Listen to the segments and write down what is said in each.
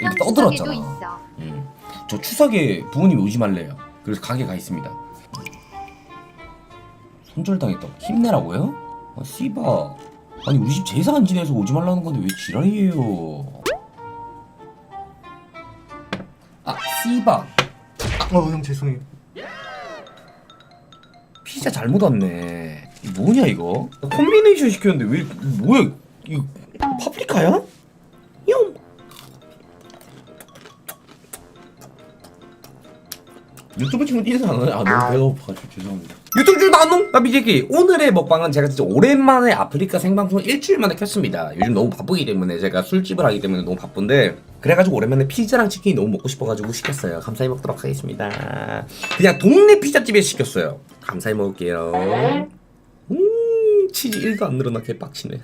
형 이렇게 추석에도 떠들었잖아. 있어. 음. 저 추석에 부모님이 오지 말래요. 그래서 가게 가 있습니다. 손절당했다고 힘내라고요? 아 씨바. 아니 우리 집 제사 안 지내서 오지 말라는 건데 왜 지랄이에요? 아 씨바. 어형 죄송해요. 피자 잘못 왔네. 이거 뭐냐 이거? 콤비네이션 시켰는데 왜 뭐야? 이거 파프리카야? 유튜브 친구 인사 안 하네. 아 너무 배고파가지고 죄송합니다. 유튜브 친구 나농 나비제기 오늘의 먹방은 제가 진짜 오랜만에 아프리카 생방송을 일주일 만에 켰습니다. 요즘 너무 바쁘기 때문에 제가 술집을 하기 때문에 너무 바쁜데 그래가지고 오랜만에 피자랑 치킨이 너무 먹고 싶어가지고 시켰어요. 감사히 먹도록 하겠습니다. 그냥 동네 피자집에 시켰어요. 감사히 먹을게요. 음 치즈 1도 안 늘어나 개빡치네.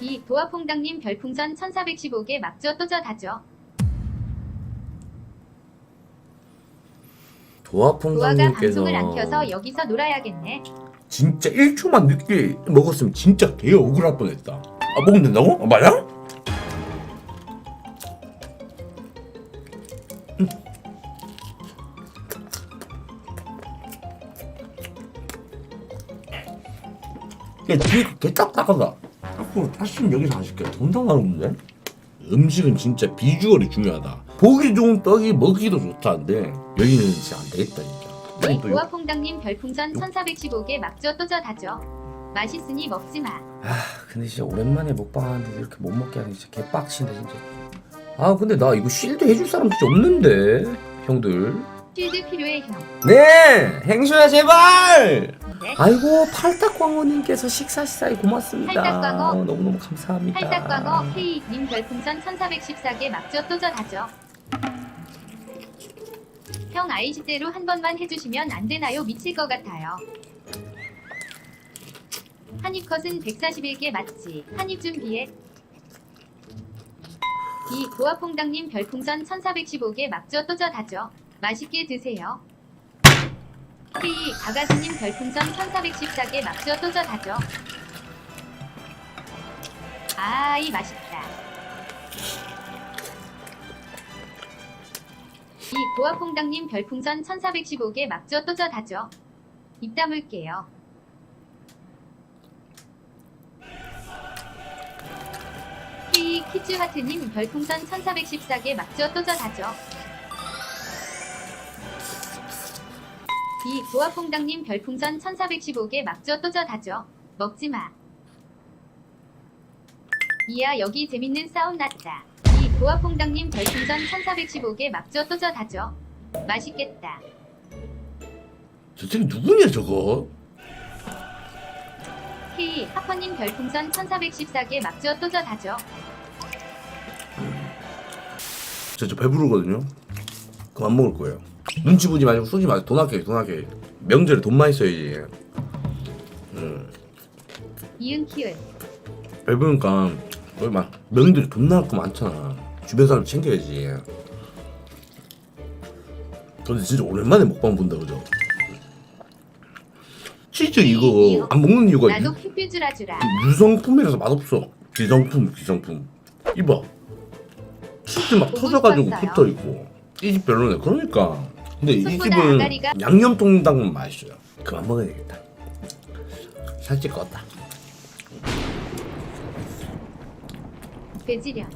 이 도화퐁당님 별풍선 1415개 막저 또저 다죠. 도화가 도화풍선님께서 방송을 안 켜서 여기서 놀아야겠네. 진짜 1초만 늦게 먹었으면 진짜 개 억울할 뻔했다. 아 먹으면 된다고? 아, 맞아? 음. 야 뒤에 개 딱딱하다. 앞으로 다시는 여기서 안 시켜. 돈 상관없는데? 음식은 진짜 비주얼이 중요하다. 보기 좋은 떡이 먹기도 좋다는데 여기는 진짜 안 되겠다 진짜. 또 도화퐁당님 별풍선 1415개 막저 또저 다죠. 맛있으니 먹지 마. 아 근데 진짜 오랜만에 먹방하는데 이렇게 못 먹게 하니 진짜 개빡치네 진짜 아 근데 나 이거 쉴드 해줄 사람 진짜 없는데 형들 쉴드 필요해 형. 네 행수야 제발 네. 아이고 팔딱광어님께서 식사 시사에 고맙습니다 팔딱광어. 어, 너무 너무 감사합니다 팔딱광어 K님 별풍선 1414개 막저 또저 다죠. 형 아이시대로 한 번만 해주시면 안 되나요? 미칠 것 같아요. 한입 컷은 141개 맞지? 한입 준비해. 이 도화퐁당님 별풍선 1415개 막저 또저 다죠. 맛있게 드세요. K 가가스님 별풍선 1414개 막저 또저 다죠. 아이 맛있다. 이 도화퐁당님 별풍선 1415개 막저 또저 다죠. 입 다물게요. K 키즈하트님 별풍선 1414개 막저 또저 다죠. 이 도화퐁당님 별풍선 1415개 막저 또저 다죠. 먹지마. 이야 여기 재밌는 싸움 났다. 이 도화퐁당님 별풍선 1415개 막저 또저 다죠. 맛있겠다. 저 새끼 누구냐 저거 K 하퍼님 별풍선 1414개 막저 또저 다죠. 저, 저 배부르거든요 그만 먹을 거예요 눈치 보지 말고 쏘지 마세요 돈 아껴요 돈 아껴요 명절에 돈 많이 써야지 음. 이응 키읔. 배부르니까 얼마 명들이 돈 나갈 거 많잖아 주변 사람 챙겨야지. 근데 진짜 오랜만에 먹방 본다 그죠? 치즈 이거 안 먹는 이유가 나도 유, 큐뷰 주라 주라. 유성품이라서 맛없어. 기성품 기성품. 이봐. 치즈 막 터져가지고 싶었어요. 붙어 있고 이 집 별로네. 그러니까. 근데 이 집은 양념통닭은 맛있어요. 그만 먹어야 되겠다. 살찔 것 같다. 배지련.